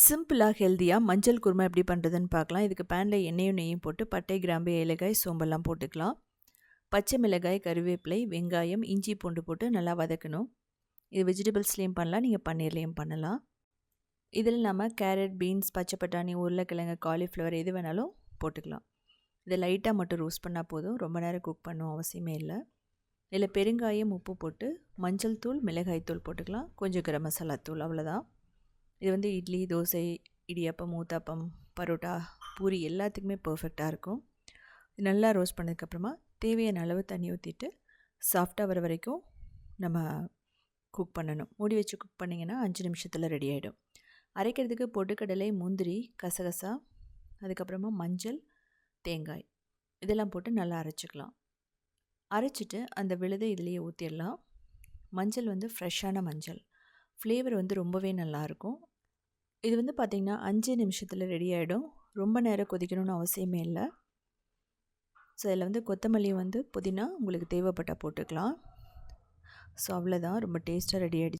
சிம்பிளாக ஹெல்த்தியாக மஞ்சள் குருமா எப்படி பண்ணுறதுன்னு பார்க்கலாம். இதுக்கு பேனில் எண்ணெயும் நெய்யும் போட்டு பட்டை கிராம்பு ஏலக்காய் சோம்பெல்லாம் போட்டுக்கலாம். பச்சை மிளகாய் கருவேப்பிலை வெங்காயம் இஞ்சி பூண்டு போட்டு நல்லா வதக்கணும். இது வெஜிடபிள்ஸ்லேயும் பண்ணலாம் நீங்கள் பன்னீர்லேயும் பண்ணலாம். இதில் நம்ம கேரட் பீன்ஸ் பச்சை பட்டாணி உருளைக்கிழங்கு காலிஃப்ளவர் எது வேணாலும் போட்டுக்கலாம். இதை லைட்டாக மட்டும் ரோஸ்ட் பண்ணால் போதும். ரொம்ப நேரம் குக் பண்ணணும் அவசியமே இல்லை. இதில் பெருங்காயம் உப்பு போட்டு மஞ்சள் தூள் மிளகாய் தூள் போட்டுக்கலாம். கொஞ்சம் கரம் மசாலா தூள் அவ்வளோதான் இது வந்து இட்லி தோசை இடியாப்பம் ஊத்தாப்பம் பரோட்டா பூரி எல்லாத்துக்குமே பர்ஃபெக்டாக இருக்கும். நல்லா ரோஸ்ட் பண்ணதுக்கப்புறமா தேவையான அளவு தண்ணி ஊற்றிட்டு சாஃப்டாக வர வரைக்கும் நம்ம குக் பண்ணணும். மூடி வச்சு குக் பண்ணிங்கன்னா அஞ்சு நிமிஷத்தில் ரெடி ஆகிடும் அரைக்கிறதுக்கு பொட்டுக்கடலை முந்திரி கசகசா அதுக்கப்புறமா மஞ்சள் தேங்காய் இதெல்லாம் போட்டு நல்லா அரைச்சிக்கலாம். அரைச்சிட்டு அந்த விழுதை இதுலேயே ஊற்றிடலாம் மஞ்சள் வந்து ஃப்ரெஷ்ஷான மஞ்சள். ஃப்ளேவர் வந்து ரொம்பவே நல்லாயிருக்கும் இது வந்து பார்த்திங்கன்னா அஞ்சு நிமிஷத்தில் ரெடி ஆகிடும் ரொம்ப நேரம் கொதிக்கணும்னு அவசியமே இல்லை. ஸோ இதில் வந்து கொத்தமல்லி வந்து புதினா உங்களுக்கு தேவைப்பட்டால் போட்டுக்கலாம். ஸோ அவ்வளோதான் ரொம்ப டேஸ்ட்டாக ரெடி ஆகிடுச்சு